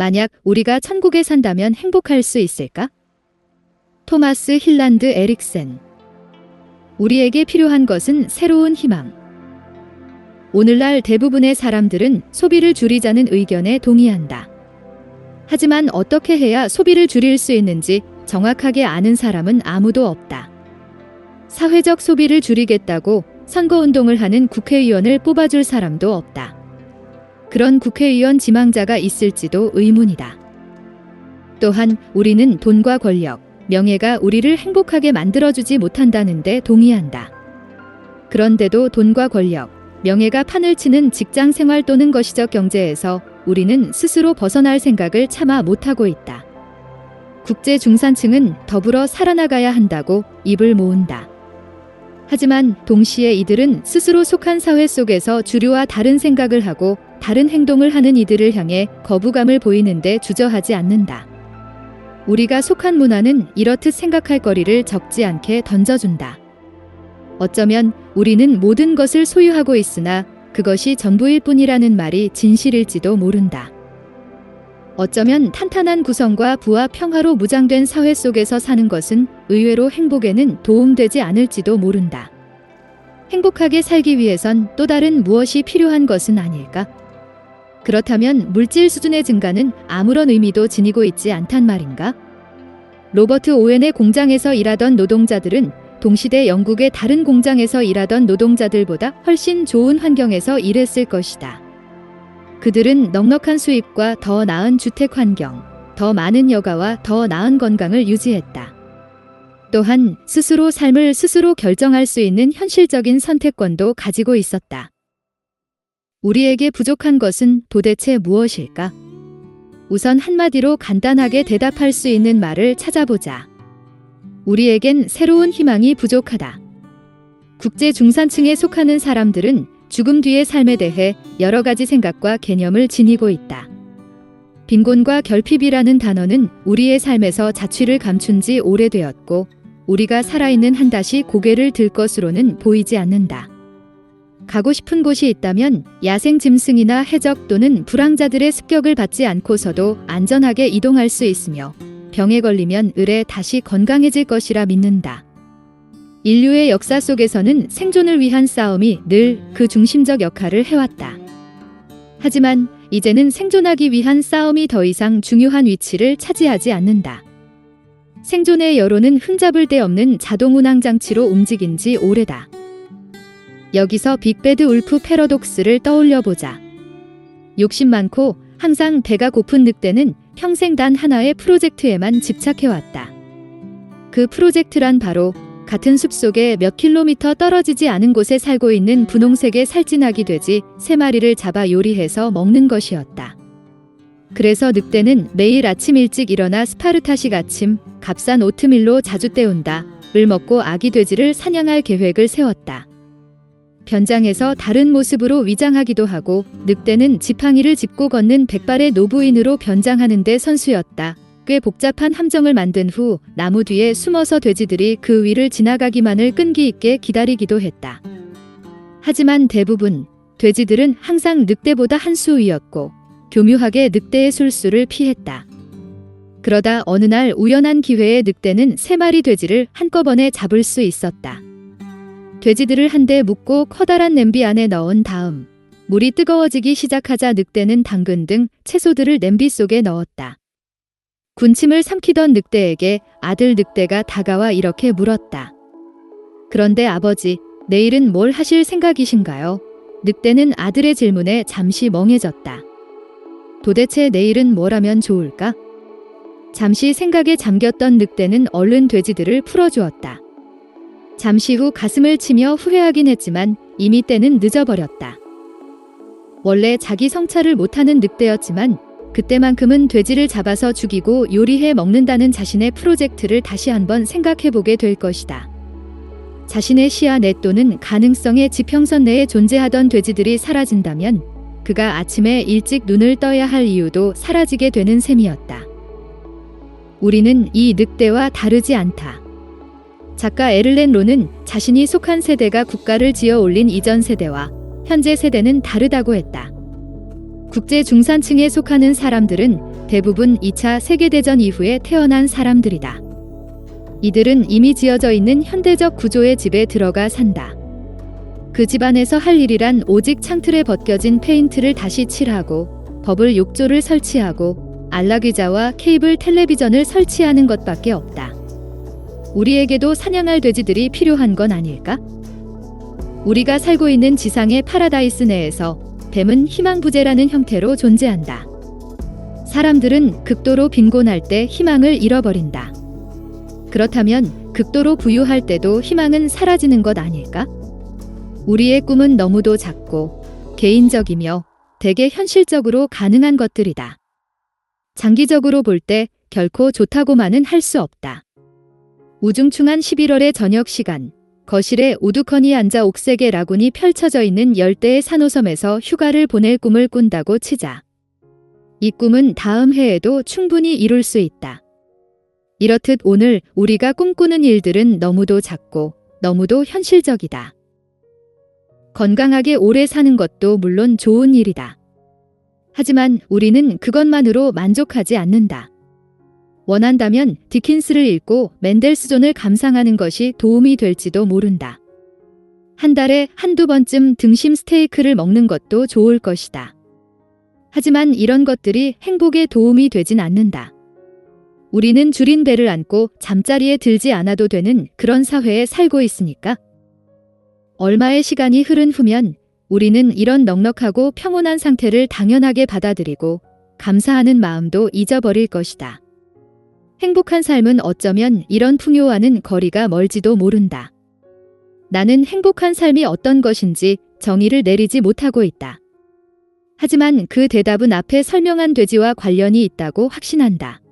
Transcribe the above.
만약 우리가 천국에 산다면 행복할 수 있을까? 토마스 힐란드 에릭센 우리에게 필요한 것은 새로운 희망. 오늘날 대부분의 사람들은 소비를 줄이자는 의견에 동의한다. 하지만 어떻게 해야 소비를 줄일 수 있는지 정확하게 아는 사람은 아무도 없다. 사회적 소비를 줄이겠다고 선거운동을 하는 국회의원을 뽑아줄 사람도 없다. 그런 국회의원 지망자가 있을지도 의문이다. 또한 우리는 돈과 권력, 명예가 우리를 행복하게 만들어주지 못한다는데 동의한다. 그런데도 돈과 권력, 명예가 판을 치는 직장 생활 또는 거시적 경제에서 우리는 스스로 벗어날 생각을 차마 못하고 있다. 국제 중산층은 더불어 살아나가야 한다고 입을 모은다. 하지만 동시에 이들은 스스로 속한 사회 속에서 주류와 다른 생각을 하고 다른 행동을 하는 이들을 향해 거부감을 보이는데 주저하지 않는다. 우리가 속한 문화는 이렇듯 생각할 거리를 적지 않게 던져준다. 어쩌면 우리는 모든 것을 소유하고 있으나 그것이 전부일 뿐이라는 말이 진실일지도 모른다. 어쩌면 탄탄한 구성과 부와 평화로 무장된 사회 속에서 사는 것은 의외로 행복에는 도움되지 않을지도 모른다. 행복하게 살기 위해선 또 다른 무엇이 필요한 것은 아닐까? 그렇다면 물질 수준의 증가는 아무런 의미도 지니고 있지 않단 말인가? 로버트 오웬의 공장에서 일하던 노동자들은 동시대 영국의 다른 공장에서 일하던 노동자들보다 훨씬 좋은 환경에서 일했을 것이다. 그들은 넉넉한 수입과 더 나은 주택 환경, 더 많은 여가와 더 나은 건강을 유지했다. 또한 스스로 삶을 스스로 결정할 수 있는 현실적인 선택권도 가지고 있었다. 우리에게 부족한 것은 도대체 무엇일까? 우선 한마디로 간단하게 대답할 수 있는 말을 찾아보자. 우리에겐 새로운 희망이 부족하다. 국제 중산층에 속하는 사람들은 죽음 뒤의 삶에 대해 여러 가지 생각과 개념을 지니고 있다. 빈곤과 결핍이라는 단어는 우리의 삶에서 자취를 감춘 지 오래되었고, 우리가 살아있는 한 다시 고개를 들 것으로는 보이지 않는다. 가고 싶은 곳이 있다면 야생 짐승이나 해적 또는 불황자들의 습격을 받지 않고서도 안전하게 이동할 수 있으며 병에 걸리면 을에 다시 건강해질 것이라 믿는다. 인류의 역사 속에서는 생존을 위한 싸움이 늘 그 중심적 역할을 해왔다. 하지만 이제는 생존하기 위한 싸움이 더 이상 중요한 위치를 차지하지 않는다. 생존의 여론은 흠잡을 데 없는 자동 운항 장치로 움직인 지 오래다. 여기서 빅배드 울프 패러독스를 떠올려 보자. 욕심 많고 항상 배가 고픈 늑대는 평생 단 하나의 프로젝트에만 집착해왔다. 그 프로젝트란 바로 같은 숲속에 몇 킬로미터 떨어지지 않은 곳에 살고 있는 분홍색의 살찐아기 돼지 세 마리를 잡아 요리해서 먹는 것이었다. 그래서 늑대는 매일 아침 일찍 일어나 스파르타식 아침, 값싼 오트밀로 자주 때운다. 을 먹고 아기 돼지를 사냥할 계획을 세웠다. 변장해서 다른 모습으로 위장하기도 하고 늑대는 지팡이를 짚고 걷는 백발의 노부인으로 변장하는데 선수였다. 꽤 복잡한 함정을 만든 후 나무 뒤에 숨어서 돼지들이 그 위를 지나가기만을 끈기 있게 기다리기도 했다. 하지만 대부분 돼지들은 항상 늑대보다 한 수 위였고 교묘하게 늑대의 술수를 피했다. 그러다 어느 날 우연한 기회에 늑대는 세 마리 돼지를 한꺼번에 잡을 수 있었다. 돼지들을 한데 묶고 커다란 냄비 안에 넣은 다음 물이 뜨거워지기 시작하자 늑대는 당근 등 채소들을 냄비 속에 넣었다. 군침을 삼키던 늑대에게 아들 늑대가 다가와 이렇게 물었다. 그런데 아버지, 내일은 뭘 하실 생각이신가요? 늑대는 아들의 질문에 잠시 멍해졌다. 도대체 내일은 뭘 하면 좋을까? 잠시 생각에 잠겼던 늑대는 얼른 돼지들을 풀어주었다. 잠시 후 가슴을 치며 후회하긴 했지만 이미 때는 늦어버렸다. 원래 자기 성찰을 못하는 늑대였지만 그때만큼은 돼지를 잡아서 죽이고 요리해 먹는다는 자신의 프로젝트를 다시 한번 생각해보게 될 것이다. 자신의 시야 내 또는 가능성의 지평선 내에 존재하던 돼지들이 사라진다면 그가 아침에 일찍 눈을 떠야 할 이유도 사라지게 되는 셈이었다. 우리는 이 늑대와 다르지 않다. 작가 에를렌 로는 자신이 속한 세대가 국가를 지어 올린 이전 세대와 현재 세대는 다르다고 했다. 국제 중산층에 속하는 사람들은 대부분 2차 세계대전 이후에 태어난 사람들이다. 이들은 이미 지어져 있는 현대적 구조의 집에 들어가 산다. 그 집안에서 할 일이란 오직 창틀에 벗겨진 페인트를 다시 칠하고 버블 욕조를 설치하고 안락의자와 케이블 텔레비전을 설치하는 것밖에 없다. 우리에게도 사냥할 돼지들이 필요한 건 아닐까? 우리가 살고 있는 지상의 파라다이스 내에서 뱀은 희망부재라는 형태로 존재한다. 사람들은 극도로 빈곤할 때 희망을 잃어버린다. 그렇다면 극도로 부유할 때도 희망은 사라지는 것 아닐까? 우리의 꿈은 너무도 작고 개인적이며 대개 현실적으로 가능한 것들이다. 장기적으로 볼 때 결코 좋다고만은 할 수 없다. 우중충한 11월의 저녁 시간, 거실에 우두커니 앉아 옥색의 라군이 펼쳐져 있는 열대의 산호섬에서 휴가를 보낼 꿈을 꾼다고 치자. 이 꿈은 다음 해에도 충분히 이룰 수 있다. 이렇듯 오늘 우리가 꿈꾸는 일들은 너무도 작고 너무도 현실적이다. 건강하게 오래 사는 것도 물론 좋은 일이다. 하지만 우리는 그것만으로 만족하지 않는다. 원한다면 디킨스를 읽고 맨델스존을 감상하는 것이 도움이 될지도 모른다. 한 달에 한두 번쯤 등심 스테이크를 먹는 것도 좋을 것이다. 하지만 이런 것들이 행복에 도움이 되진 않는다. 우리는 줄인 배를 안고 잠자리에 들지 않아도 되는 그런 사회에 살고 있으니까. 얼마의 시간이 흐른 후면 우리는 이런 넉넉하고 평온한 상태를 당연하게 받아들이고 감사하는 마음도 잊어버릴 것이다. 행복한 삶은 어쩌면 이런 풍요와는 거리가 멀지도 모른다. 나는 행복한 삶이 어떤 것인지 정의를 내리지 못하고 있다. 하지만 그 대답은 앞에 설명한 돼지와 관련이 있다고 확신한다.